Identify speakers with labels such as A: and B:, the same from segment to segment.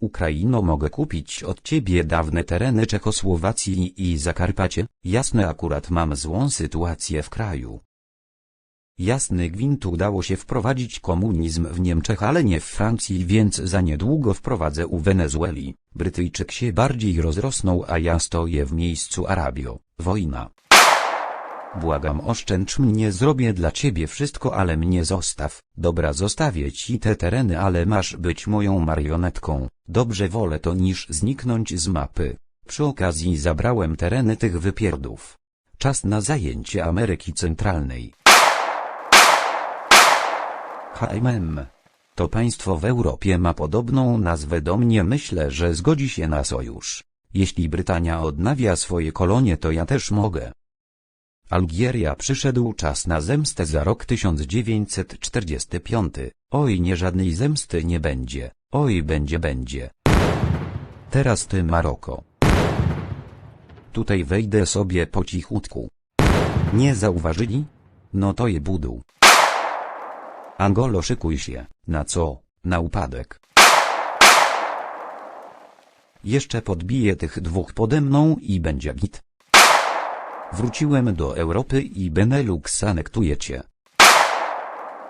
A: Ukraino mogę kupić od ciebie dawne tereny Czechosłowacji i Zakarpacie, jasne akurat mam złą sytuację w kraju. Jasny gwint udało się wprowadzić komunizm w Niemczech ale nie w Francji więc za niedługo wprowadzę u Wenezueli. Brytyjczyk się bardziej rozrosnął a ja stoję w miejscu Arabio, wojna. Błagam oszczędź mnie zrobię dla ciebie wszystko ale mnie zostaw. Dobra zostawię ci te tereny ale masz być moją marionetką. Dobrze wolę to niż zniknąć z mapy. Przy okazji zabrałem tereny tych wypierdów. Czas na zajęcie Ameryki Centralnej. HMM. To państwo w Europie ma podobną nazwę do mnie myślę, że zgodzi się na sojusz. Jeśli Brytania odnawia swoje kolonie to ja też mogę. Algieria przyszedł czas na zemstę za rok 1945. Oj nie żadnej zemsty nie będzie. Oj będzie będzie. Teraz ty Maroko. Tutaj wejdę sobie po cichutku. Nie zauważyli? No to je budu. Angolo szykuj się. Na co? Na upadek. Jeszcze podbiję tych dwóch pode mną i będzie git. Wróciłem do Europy i Benelux anektujecie.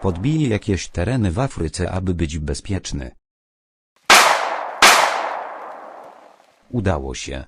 A: Podbiję jakieś tereny w Afryce, aby być bezpieczny. Udało się.